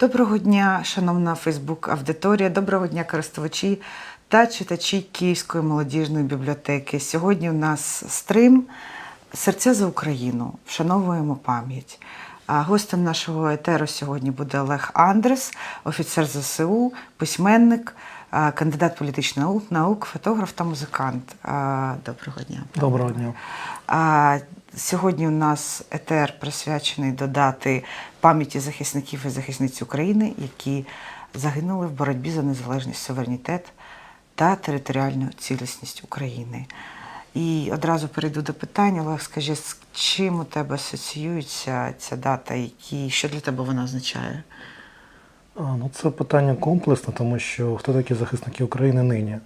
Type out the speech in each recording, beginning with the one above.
Доброго дня, шановна Фейсбук аудиторія, доброго дня, користувачі та читачі Київської молодіжної бібліотеки. Сьогодні у нас стрим Серця за Україну. Вшановуємо пам'ять. А Гостем нашого етеру сьогодні буде Олег Андрес, офіцер ЗСУ, письменник, кандидат політичних наук, наук, фотограф та музикант. Доброго дня. Доброго дня. Сьогодні у нас етер присвячений до дати пам'яті захисників і захисниць України, які загинули в боротьбі за незалежність, суверенітет та територіальну цілісність України. І одразу перейду до питання. Олег, скажи, з чим у тебе асоціюється ця дата, які, що для тебе вона означає? А, ну, це питання комплексне, тому що хто такі захисники України нині?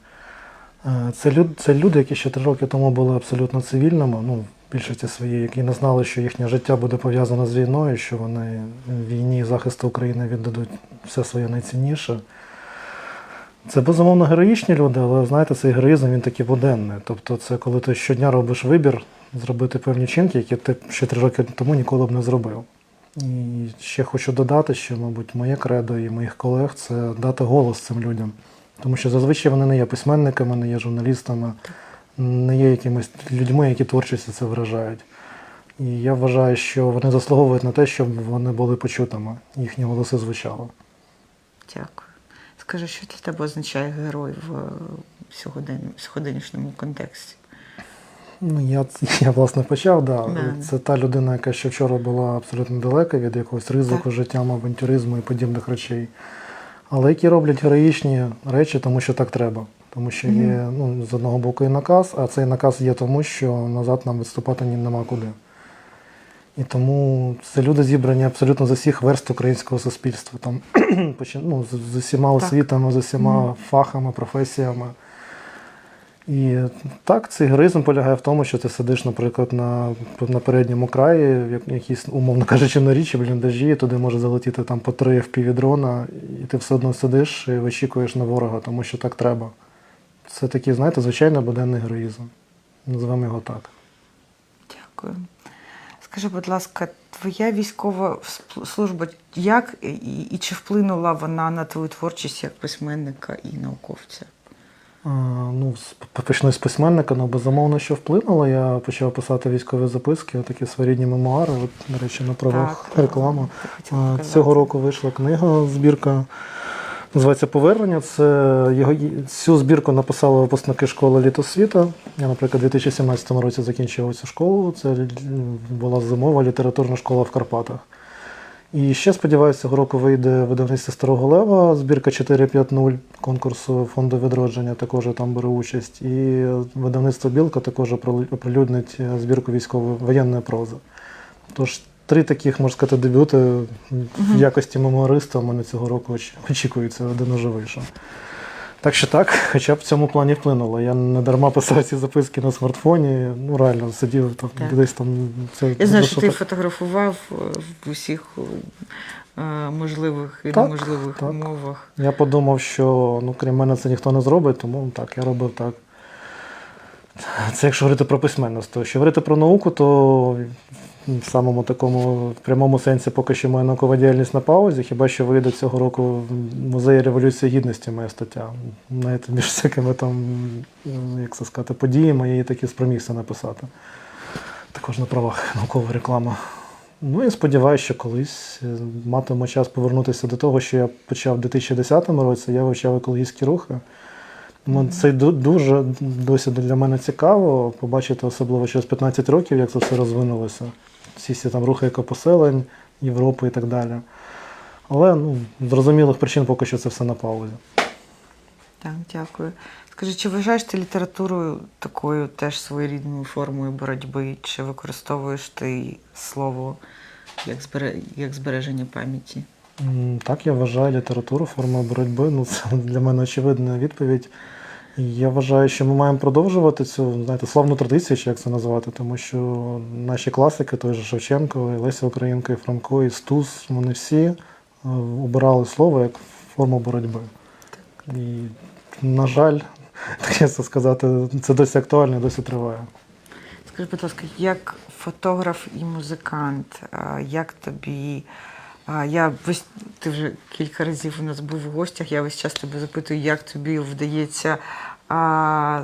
Е, Це, люд, це люди, які ще три роки тому були абсолютно цивільними, ну, в більшості своєї, які не знали, що їхнє життя буде пов'язане з війною, що вони в війні і захисту України віддадуть все своє найцінніше. Це безумовно героїчні люди, але знаєте, цей героїзм він такий буденний. Тобто, це коли ти щодня робиш вибір зробити певні чинки, які ти ще три роки тому ніколи б не зробив. І ще хочу додати, що, мабуть, моє кредо і моїх колег це дати голос цим людям. Тому що зазвичай вони не є письменниками, не є журналістами, не є якимись людьми, які творчістю це виражають. І я вважаю, що вони заслуговують на те, щоб вони були почутими, їхні голоси звучали. Дякую. Скажи, що для тебе означає герой в е, сьогоднішньому контексті? Ну, я, я власне почав, да. Да. Це та людина, яка ще вчора була абсолютно далека від якогось ризику, Так. життям, авантюризму і подібних речей. Але які роблять героїчні речі, тому що так треба. Тому що є ну, з одного боку і наказ, а цей наказ є тому, що назад нам відступати ні нема куди. І тому це люди зібрані абсолютно з усіх верст українського суспільства. Там ну, з, з усіма освітами, з усіма фахами, професіями. І так, цей героїзм полягає в тому, що ти сидиш, наприклад, на, на передньому краї, в якійсь, умовно кажучи, на річі, бліндажі, туди може залетіти там по три впівдрона, і ти все одно сидиш і вичікуєш на ворога, тому що так треба. Це такий, знаєте, звичайно буденний героїзм. Називаємо його так. Дякую. Скажи, будь ласка, твоя військова служба, як і, і чи вплинула вона на твою творчість як письменника і науковця? Ну, почну з письменника, ну безумовно, що вплинуло. Я почав писати військові записки, такі своєрідні мемуари. От, до речі, на правах Так, реклами. я хотіла А, показати. Цього року вийшла книга, збірка. Називається Повернення. Це його цю збірку написали випускники школи літосвіта. Я, наприклад, у 2017 році закінчив цю школу. Це була зимова літературна школа в Карпатах. І ще сподіваюся, цього року вийде видавництво Старого Лева, збірка 450 конкурсу фонду відродження, також там бере участь. І видавництво Білка також оприлюднить збірку військової воєнної прози. Тож три таких, можна сказати, дебюти в якості мемуариста у мене цього року очікується, один уже вийшов. Так що так, хоча б в цьому плані вплинуло. Я не дарма писав ці записки на смартфоні. Ну реально сидів там Так. десь там. Це Я знаю, що ти фотографував е, в усіх е, можливих і Так, неможливих так. умовах. Я подумав, що ну, крім мене це ніхто не зробить, тому так, я робив так. Це якщо говорити про письменництво. Якщо говорити про науку, то в самому такому прямому сенсі поки що моя наукова діяльність на паузі. Хіба що вийде цього року в музеї Революції Гідності моя стаття. Знаєте, між всякими там, як це сказати, подіями я її таки спромігся написати. Також на правах наукової реклами. Ну і сподіваюся, що колись е, матиму час повернутися до того, що я почав у 2010 році. Я вивчав екологічні рухи. Ну, Це дуже досі для мене цікаво побачити, особливо через 15 років, як це все розвинулося. Всі ці там рухи екопоселень, Європи і так далі. Але ну, з зрозумілих причин поки що це все на паузі. Так, дякую. Скажи, чи вважаєш ти літературою такою теж своєрідною формою боротьби? Чи використовуєш ти слово як, збере... як збереження пам'яті? Так, я вважаю літературу формою боротьби. Ну, це для мене очевидна відповідь. Я вважаю, що ми маємо продовжувати цю знаєте, славну традицію, чи як це назвати, тому що наші класики, той же Шевченко, і Леся Українка, і Франко, і Стус, вони всі е, обирали слово як форму боротьби. І, на жаль, так це сказати, це досі актуально, і досі триває. Скажи, будь ласка, як фотограф і музикант, як тобі. Я весь ти вже кілька разів у нас був в гостях. Я весь час тебе запитую, як тобі вдається а,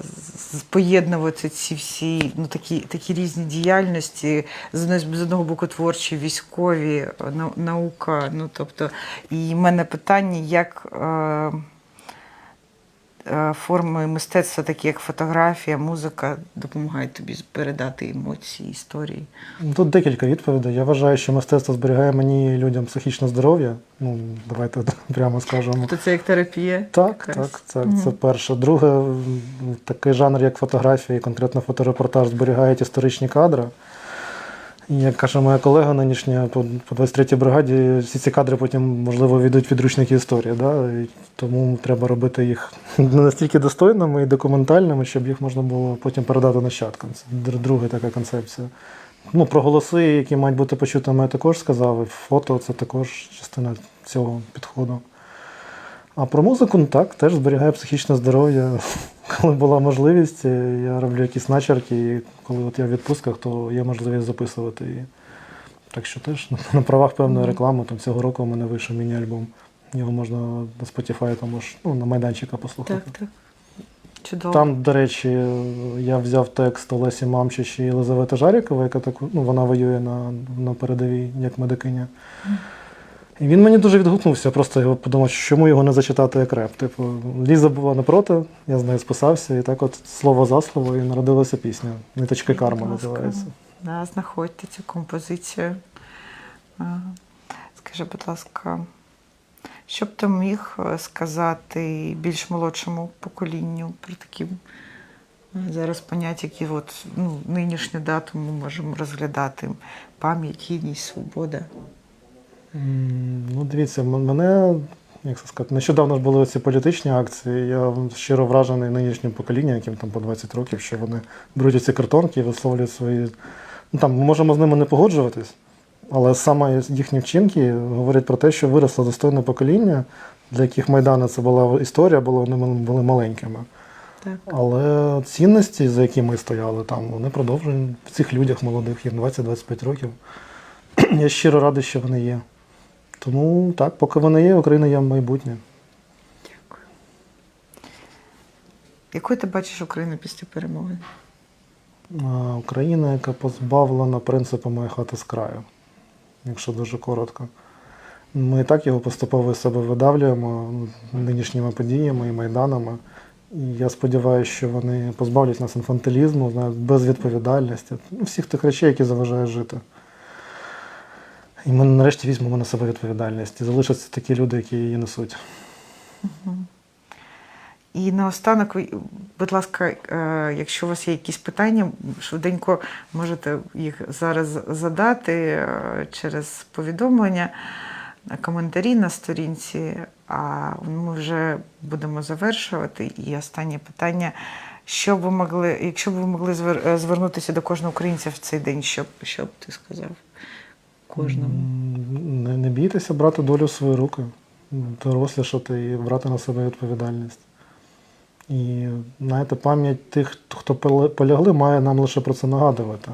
поєднувати ці всі ну, такі, такі різні діяльності. З з одного боку творчі, військові, нау- наука. Ну, тобто, і в мене питання, як. Е, Форми мистецтва, такі як фотографія, музика, допомагають тобі передати емоції, історії. Тут декілька відповідей. Я вважаю, що мистецтво зберігає мені і людям психічне здоров'я. Ну, давайте прямо скажемо. Тобто це як терапія? Так, якась? так, так, Мгм. це перше. Друге, такий жанр, як фотографія, і конкретно фоторепортаж, зберігають історичні кадри. Як каже моя колега нинішня по, по 23-й бригаді, всі ці кадри потім, можливо, війдуть підручники історії. Да? І тому треба робити їх не настільки достойними і документальними, щоб їх можна було потім передати нащадкам. Це друга така концепція. Ну, про голоси, які мають бути почутими, я також сказав. І фото це також частина цього підходу. А про музику, ну так, теж зберігає психічне здоров'я. Коли була можливість, е, я роблю якісь начерки, і коли от я в відпустках, то є можливість записувати її. Так що теж на- на правах певної реклами, там цього року у мене вийшов міні-альбом. Його можна на Spotify, там ж, ну, на майданчика послухати. Так, так. Чудово. Там, до речі, я взяв текст Олесі Мамчич і Єлизавети Жарікової, яка таку, ну, вона воює на, на передовій як медикиня. І він мені дуже відгукнувся, просто його подумав, що чому його не зачитати як реп. Типу, Ліза була не проти, я з нею списався, і так от слово за слово і народилася пісня. Ниточки карма називається. Да, знаходьте цю композицію. Скажи, будь ласка, що б ти міг е, сказати більш молодшому поколінню про такі е, зараз поняття, які от, ну, нинішню дату ми можемо розглядати? Пам'ять, гідність, свобода. Ну, дивіться, мене, як це сказати, нещодавно ж були ці політичні акції. Я щиро вражений нинішнім поколінням, яким там по 20 років, що вони беруть ці картонки і висловлюють свої. Ну там ми можемо з ними не погоджуватись, але саме їхні вчинки говорять про те, що виросло достойне покоління, для яких Майдана це була історія, бо вони були маленькими. Так. Але цінності, за які ми стояли там, вони продовжують в цих людях молодих, їм 20-25 років. Я щиро радий, що вони є. Тому так, поки вони є, Україна є майбутнє. Дякую. Якою ти бачиш Україну після перемоги? А, Україна, яка позбавлена принципу моя хата з краю, якщо дуже коротко. Ми і так його поступово із себе видавлюємо нинішніми подіями і майданами. І я сподіваюся, що вони позбавлять нас інфантилізму, безвідповідальності, ну, всіх тих речей, які заважають жити. І ми нарешті візьмемо на себе відповідальність. І залишаться такі люди, які її несуть. І наостанок, будь ласка, е, якщо у вас є якісь питання, швиденько можете їх зараз задати е, через повідомлення, коментарі на сторінці. А ми вже будемо завершувати. І останнє питання. Що ви могли, якщо б ви могли е, звернутися до кожного українця в цей день, що що б ти сказав кожному? Не, не бійтеся брати долю в свої руки, дорослішати і брати на себе відповідальність. І знаєте, пам'ять тих, хто полягли, має нам лише про це нагадувати.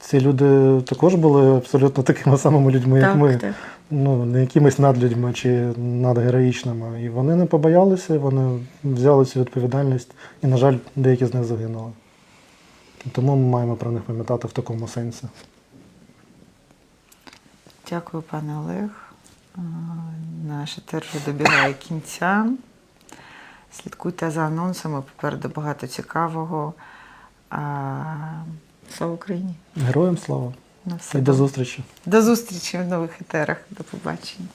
Ці люди також були абсолютно такими самими людьми, як так, ми. так. Ну, не якимись надлюдьми чи надгероїчними. І вони не побоялися, вони взяли цю відповідальність, і, на жаль, деякі з них загинули. Тому ми маємо про них пам'ятати в такому сенсі. Дякую, пане Олег. А, Наш етер вже добігає кінця. Слідкуйте за анонсами, попереду багато цікавого. Слава Україні! Героям слава і до зустрічі! До зустрічі в нових етерах. До побачення.